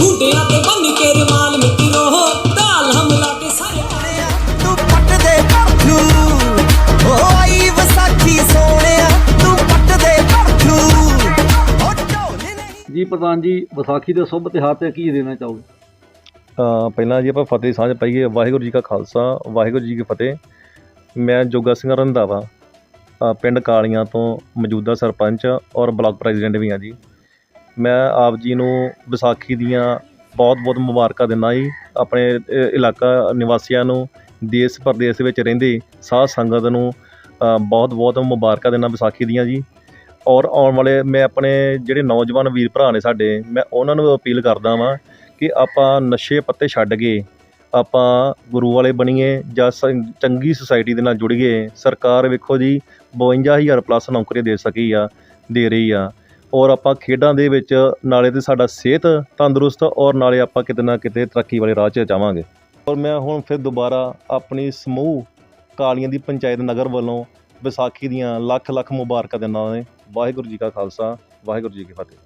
ਹੁੰਡਿਆਂ ਤੇ ਬੰਨ ਕੇ ਰਮਾਲ ਮਿੱਤਰੋ ਢਾਲ ਹਮਲਾ ਕੇ ਸਾਰੇ ਤੂੰ ਪੱਟ ਦੇ ਪਰਥੂ ਓ ਆਈ ਵਿਸਾਖੀ ਸੋਹਣਿਆ ਤੂੰ ਪੱਟ ਦੇ ਪਰਥੂ ਓ ਢੋਲੇ ਨਹੀਂ ਜੀ ਪ੍ਰਧਾਨ ਜੀ ਵਿਸਾਖੀ ਦੇ ਸ਼ੁਭ ਤਿਉਹਾਰ ਤੇ ਕੀ ਦੇਣਾ ਚਾਹੋਗੇ? ਤਾਂ ਪਹਿਲਾਂ ਜੀ ਆਪਾਂ ਫਤਿਹ ਦੀ ਸਾਂਝ ਪਾਈਏ ਵਾਹਿਗੁਰੂ ਜੀ ਕਾ ਖਾਲਸਾ ਵਾਹਿਗੁਰੂ ਜੀ ਕੀ ਫਤਿਹ। ਮੈਂ ਜੋਗਾ ਸਿੰਘ ਰੰਧਾਵਾ ਅ, ਪਿੰਡ ਕਾਲੀਆਂ ਤੋਂ ਮੌਜੂਦਾ ਸਰਪੰਚ ਔਰ ਬਲਾਕ ਪ੍ਰੈਜ਼ੀਡੈਂਟ ਵੀ ਹਾਂ ਜੀ। ਮੈਂ ਆਪ ਜੀ ਨੂੰ ਵਿਸਾਖੀ ਦੀਆਂ ਬਹੁਤ ਬਹੁਤ ਮੁਬਾਰਕਾਂ ਦਿੰਦਾ ਜੀ। ਆਪਣੇ ਇਲਾਕਾ ਨਿਵਾਸੀਆਂ ਨੂੰ, ਦੇਸ਼ ਪ੍ਰਦੇਸ਼ ਵਿੱਚ ਰਹਿੰਦੇ ਸਾਧ ਸੰਗਤ ਨੂੰ ਬਹੁਤ ਬਹੁਤ ਮੁਬਾਰਕਾਂ ਦਿੰਦਾ ਵਿਸਾਖੀ ਦੀਆਂ ਜੀ। ਔਰ ਆਉਣ ਵਾਲੇ ਮੈਂ ਆਪਣੇ ਜਿਹੜੇ ਨੌਜਵਾਨ ਵੀਰ ਭਰਾ ਨੇ ਸਾਡੇ, ਮੈਂ ਉਹਨਾਂ ਨੂੰ ਅਪੀਲ ਕਰਦਾ ਵਾਂ ਕਿ ਆਪਾਂ ਨਸ਼ੇ ਪੱਤੇ ਛੱਡ ਕੇ ਆਪਾਂ ਗੁਰੂ ਵਾਲੇ ਬਣੀਏ ਜਾਂ ਸ- ਚੰਗੀ ਸੁਸਾਇਟੀ ਦੇ ਨਾਲ ਜੁੜੀਏ ਸਰਕਾਰ ਵੇਖੋ ਜੀ ਬਵੰਜਾ ਹਜ਼ਾਰ ਪਲੱਸ ਨੌਕਰੀ ਦੇ ਸਕੀ ਆ, ਦੇ ਰਹੀ ਆ। ਔਰ ਆਪਾਂ ਖੇਡਾਂ ਦੇ ਵਿੱਚ ਨਾਲੇ ਤਾਂ ਸਾਡਾ ਸਿਹਤ ਤੰਦਰੁਸਤ ਔਰ ਨਾਲੇ ਆਪਾਂ ਕਿਤੇ ਨਾ ਕਿਤੇ ਤਰੱਕੀ ਵਾਲੇ ਰਾਹ 'ਚ ਜਾਵਾਂਗੇ। ਔਰ ਮੈਂ ਹੁਣ ਫਿਰ ਦੁਬਾਰਾ ਆਪਣੀ ਸਮੂਹ ਕਾਲੀਆਂ ਦੀ ਪੰਚਾਇਤ ਨਗਰ ਵੱਲੋਂ ਵਿਸਾਖੀ ਦੀਆਂ ਲੱਖ ਲੱਖ ਮੁਬਾਰਕਾਂ ਦਿੰਦਾ ਹਾਂ। ਵਾਹਿਗੁਰੂ ਜੀ ਕਾ ਖਾਲਸਾ, ਵਾਹਿਗੁਰੂ ਜੀ ਕੀ ਫਤਿਹ।